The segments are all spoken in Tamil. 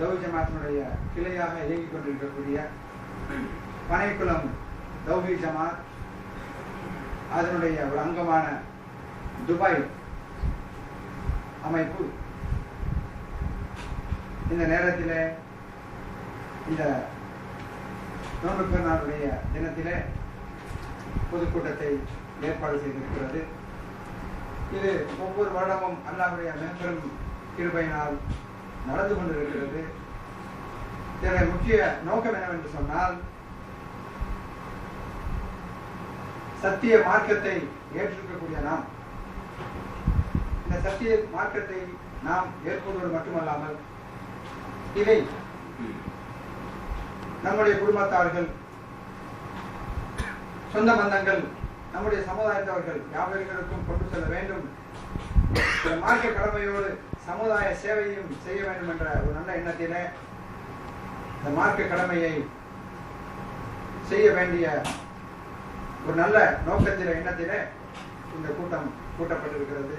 தௌ ஜமாத்தினுடைய கிளையாக இயங்கிக் கொண்டிருக்கக்கூடிய பனைக்குளம் தௌஹி ஜமாத் அதனுடைய ஒரு அங்கமான துபாய் அமைப்பு. இந்த நேரத்தில் இந்த நோன்பு பெருநாளுடைய தினத்தில் பொதுக்கூட்டத்தை ஏற்பாடு செய்திருக்கிறது. இது ஒவ்வொரு வருடமும் அல்லாஹ்வுடைய மேம்பெரும் கிருபையினால் நடந்து கொண்டிருக்கிறது. இதனுடைய முக்கிய நோக்கம் என்னவென்று சொன்னால் சத்திய மார்க்கத்தை ஏற்றிருக்கக்கூடிய நாம். இந்த சத்திய மார்க்கத்தை நாம் ஏற்படுவது மட்டுமல்லாமல் இதை நம்முடைய குடும்பத்தார்கள் சொந்த பந்தங்கள் நம்முடைய சமுதாயத்தவர்கள் யாவர்களுக்கும் கொண்டு செல்ல வேண்டும். மார்க்க கடமையோடு சமுதாய சேவையும் செய்ய வேண்டும் என்ற ஒரு நல்ல எண்ணத்திலே இந்த மார்க்க கடமையை செய்ய வேண்டிய ஒரு நல்ல நோக்கத்தில எண்ணத்திலே இந்த கூட்டம் கூட்டப்பட்டிருக்கிறது.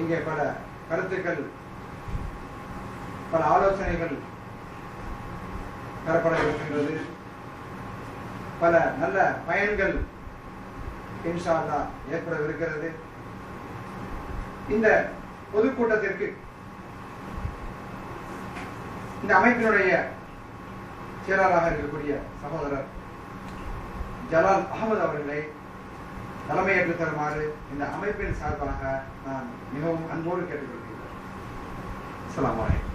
இங்கே பல கருத்துக்கள் பல ஆலோசனைகள் தரப்பட இருக்கின்றது. பல நல்ல பயன்கள் இன்ஷா ஏற்பட ஏற்படவிருக்கிறது. இந்த பொதுக்கூட்டத்திற்கு இந்த அமைப்பினுடைய செயலாளராக இருக்கக்கூடிய சகோதரர் ஜலால் அகமது அவர்களை தலைமையேற்று தருமாறு இந்த அமைப்பின் சார்பாக நான் மிகவும் அன்போடு கேட்டுக்கொள்கிறேன். அஸ்லாம் வலைக்கம்